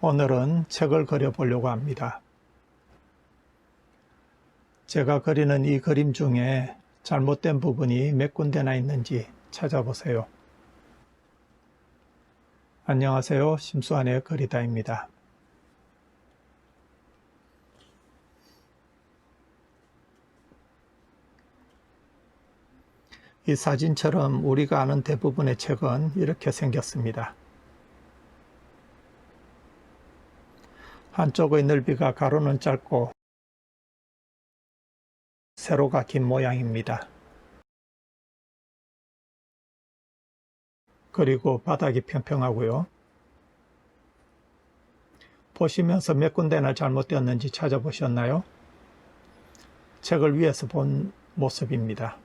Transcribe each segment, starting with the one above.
오늘은 책을 그려보려고 합니다. 제가 그리는 이 그림 중에 잘못된 부분이 몇 군데나 있는지 찾아보세요. 안녕하세요. 심수환의 그리다입니다. 이 사진처럼 우리가 아는 대부분의 책은 이렇게 생겼습니다. 한쪽의 넓이가 가로는 짧고 세로가 긴 모양입니다. 그리고 바닥이 평평하고요. 보시면서 몇 군데나 잘못되었는지 찾아보셨나요? 책을 위에서 본 모습입니다.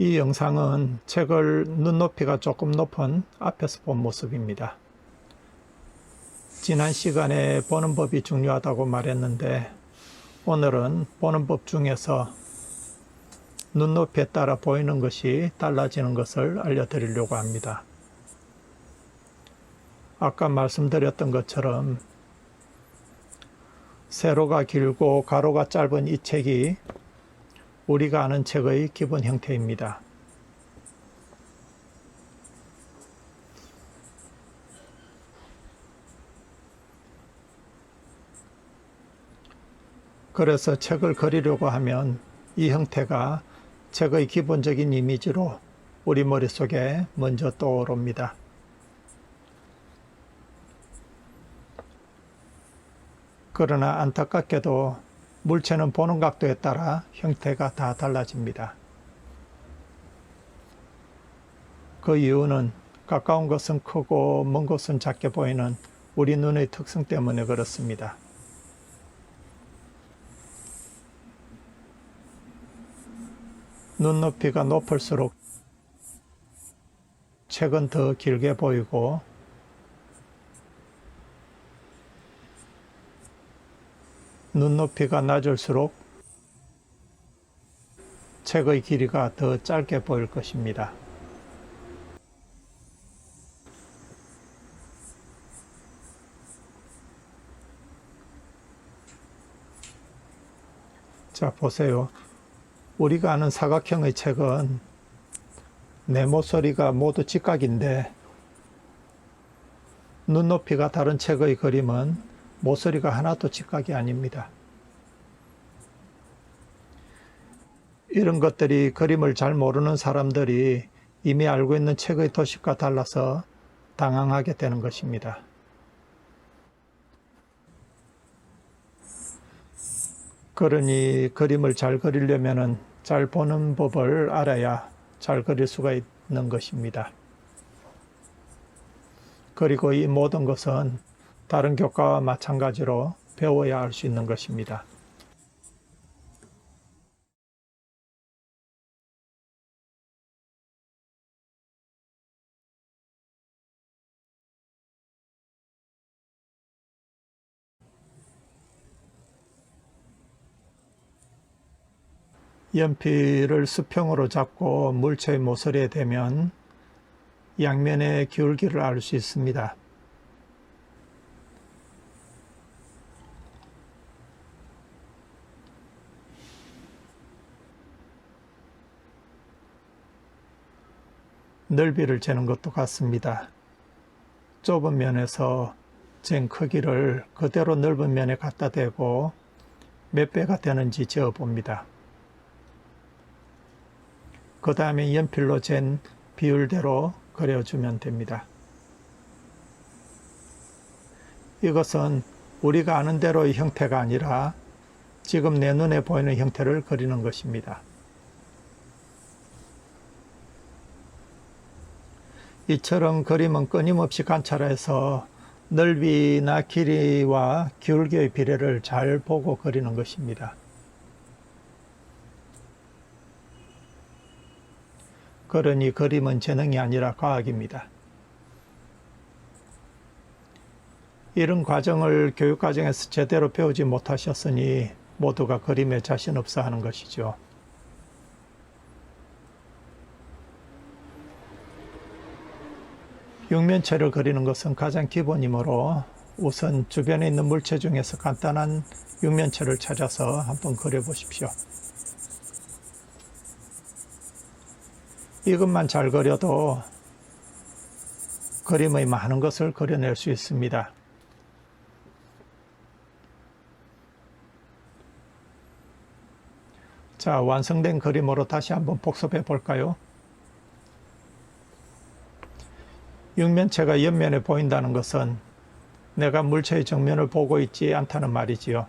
이 영상은 책을 눈높이가 조금 높은 앞에서 본 모습입니다. 지난 시간에 보는 법이 중요하다고 말했는데 오늘은 보는 법 중에서 눈높이에 따라 보이는 것이 달라지는 것을 알려드리려고 합니다. 아까 말씀드렸던 것처럼 세로가 길고 가로가 짧은 이 책이 우리가 아는 책의 기본 형태입니다. 그래서 책을 그리려고 하면 이 형태가 책의 기본적인 이미지로 우리 머릿속에 먼저 떠오릅니다. 그러나 안타깝게도 물체는 보는 각도에 따라 형태가 다 달라집니다. 그 이유는 가까운 것은 크고 먼 것은 작게 보이는 우리 눈의 특성 때문에 그렇습니다. 눈높이가 높을수록 책은 더 길게 보이고 눈높이가 낮을수록 책의 길이가 더 짧게 보일 것입니다. 자, 보세요. 우리가 아는 사각형의 책은 네모 소리가 모두 직각인데 눈높이가 다른 책의 그림은 모서리가 하나도 직각이 아닙니다. 이런 것들이 그림을 잘 모르는 사람들이 이미 알고 있는 책의 도식과 달라서 당황하게 되는 것입니다. 그러니 그림을 잘 그리려면 잘 보는 법을 알아야 잘 그릴 수가 있는 것입니다. 그리고 이 모든 것은 다른 교과와 마찬가지로 배워야 할 수 있는 것입니다. 연필을 수평으로 잡고 물체의 모서리에 대면 양면의 기울기를 알 수 있습니다. 넓이를 재는 것도 같습니다. 좁은 면에서 잰 크기를 그대로 넓은 면에 갖다 대고 몇 배가 되는지 재어 봅니다. 그 다음에 연필로 잰 비율대로 그려주면 됩니다. 이것은 우리가 아는 대로의 형태가 아니라 지금 내 눈에 보이는 형태를 그리는 것입니다. 이처럼 그림은 끊임없이 관찰해서 넓이나 길이와 기울기의 비례를 잘 보고 그리는 것입니다. 그러니 그림은 재능이 아니라 과학입니다. 이런 과정을 교육과정에서 제대로 배우지 못하셨으니 모두가 그림에 자신 없어 하는 것이죠. 육면체를 그리는 것은 가장 기본이므로 우선 주변에 있는 물체 중에서 간단한 육면체를 찾아서 한번 그려보십시오. 이것만 잘 그려도 그림의 많은 것을 그려낼 수 있습니다. 자, 완성된 그림으로 다시 한번 복습해 볼까요? 육면체가 옆면에 보인다는 것은 내가 물체의 정면을 보고 있지 않다는 말이지요.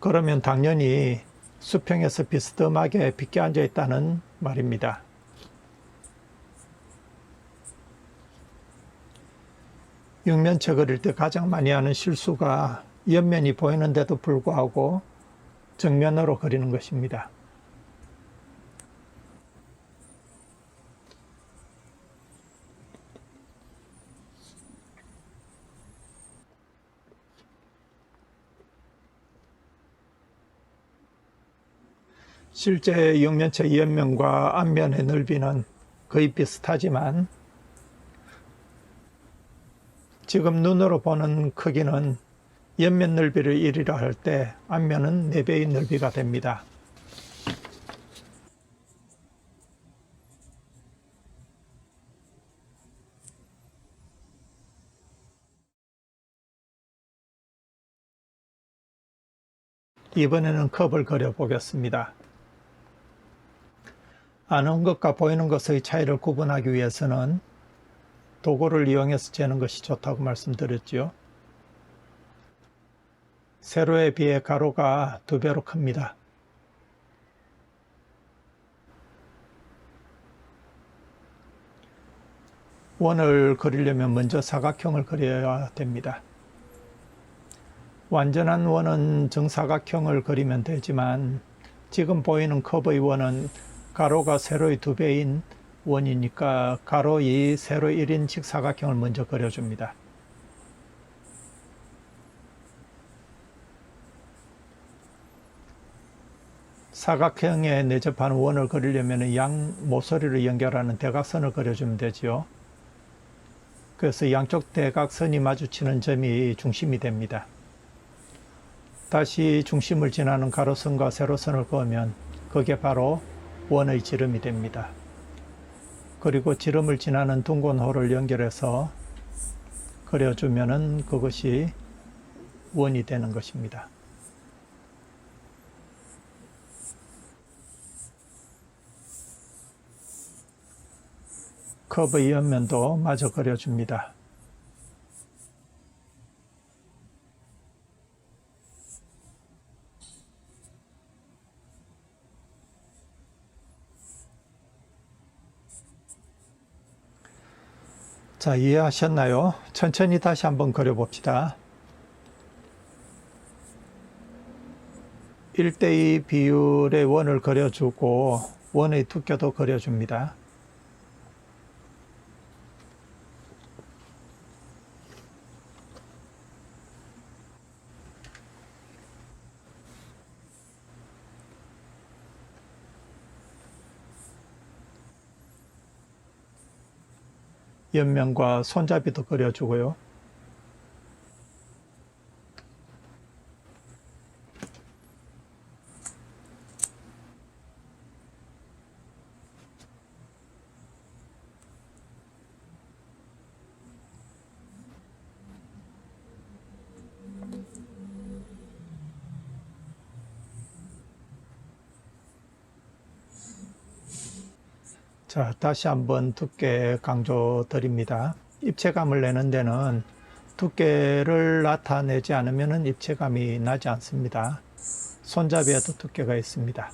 그러면 당연히 수평에서 비스듬하게 빗게 앉아 있다는 말입니다. 육면체 그릴 때 가장 많이 하는 실수가 옆면이 보이는데도 불구하고 정면으로 그리는 것입니다. 실제 육면체 옆면과 앞면의 넓이는 거의 비슷하지만 지금 눈으로 보는 크기는 옆면 넓이를 1이라 할 때 앞면은 4배의 넓이가 됩니다. 이번에는 컵을 그려 보겠습니다. 아는 것과 보이는 것의 차이를 구분하기 위해서는 도구를 이용해서 재는 것이 좋다고 말씀드렸지요. 세로에 비해 가로가 두 배로 큽니다. 원을 그리려면 먼저 사각형을 그려야 됩니다. 완전한 원은 정사각형을 그리면 되지만 지금 보이는 컵의 원은 가로가 세로의 두 배인 원이니까 가로 2, 세로 1인 직사각형을 먼저 그려줍니다. 사각형에 내접하는 원을 그리려면 양 모서리를 연결하는 대각선을 그려주면 되지요. 그래서 양쪽 대각선이 마주치는 점이 중심이 됩니다. 다시 중심을 지나는 가로선과 세로선을 그으면 그게 바로 원의 지름이 됩니다. 그리고 지름을 지나는 둥근호를 연결해서 그려주면은 그것이 원이 되는 것입니다. 커브의 옆면도 마저 그려줍니다. 자, 이해하셨나요? 천천히 다시 한번 그려봅시다. 1대2 비율의 원을 그려주고 원의 두께도 그려줍니다. 옆면과 손잡이도 그려주고요. 자, 다시 한번 두께 강조 드립니다. 입체감을 내는 데는 두께를 나타내지 않으면 입체감이 나지 않습니다. 손잡이에도 두께가 있습니다.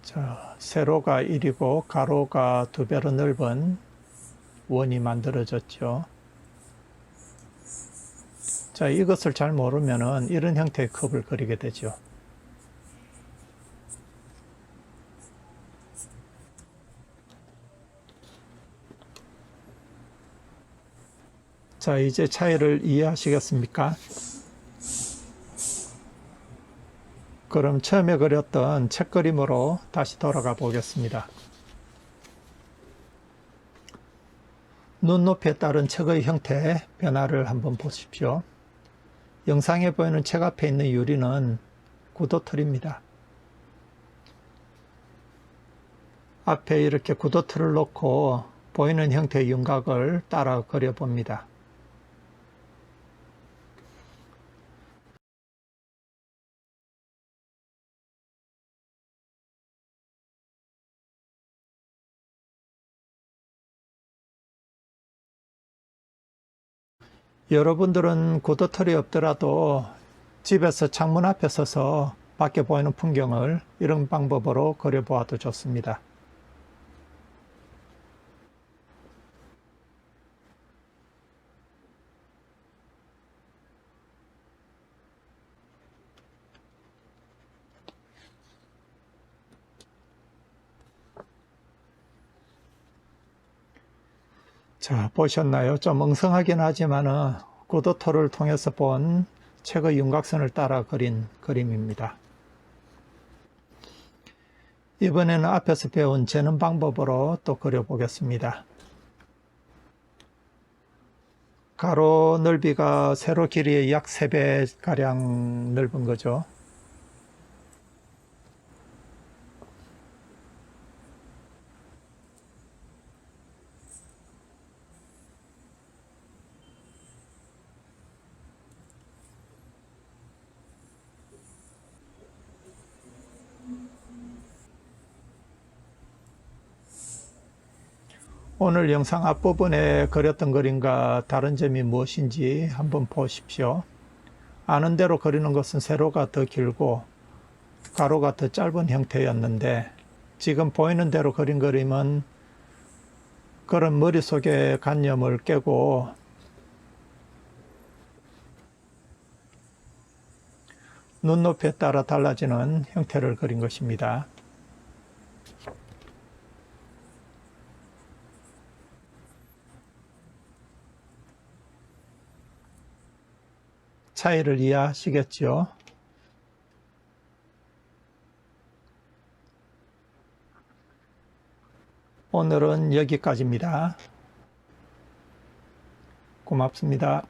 자, 세로가 1이고 가로가 두 배로 넓은 원이 만들어졌죠. 자, 이것을 잘 모르면은 이런 형태의 컵을 그리게 되죠. 자, 이제 차이를 이해하시겠습니까? 그럼 처음에 그렸던 책 그림으로 다시 돌아가 보겠습니다. 눈높이에 따른 책의 형태 변화를 한번 보십시오. 영상에 보이는 책 앞에 있는 유리는 구도틀입니다. 앞에 이렇게 구도틀을 놓고 보이는 형태의 윤곽을 따라 그려봅니다. 여러분들은 구도털이 없더라도 집에서 창문 앞에 서서 밖에 보이는 풍경을 이런 방법으로 그려보아도 좋습니다. 자, 보셨나요? 좀 엉성하긴 하지만은 구도토를 통해서 본 책의 윤곽선을 따라 그린 그림입니다. 이번에는 앞에서 배운 재는 방법으로 또 그려보겠습니다. 가로 넓이가 세로 길이의 약 3배 가량 넓은 거죠. 오늘 영상 앞부분에 그렸던 그림과 다른 점이 무엇인지 한번 보십시오. 아는 대로 그리는 것은 세로가 더 길고 가로가 더 짧은 형태였는데 지금 보이는 대로 그린 그림은 그런 머릿속의 관념을 깨고 눈높이에 따라 달라지는 형태를 그린 것입니다. 차이를 이해하시겠죠? 오늘은 여기까지입니다. 고맙습니다.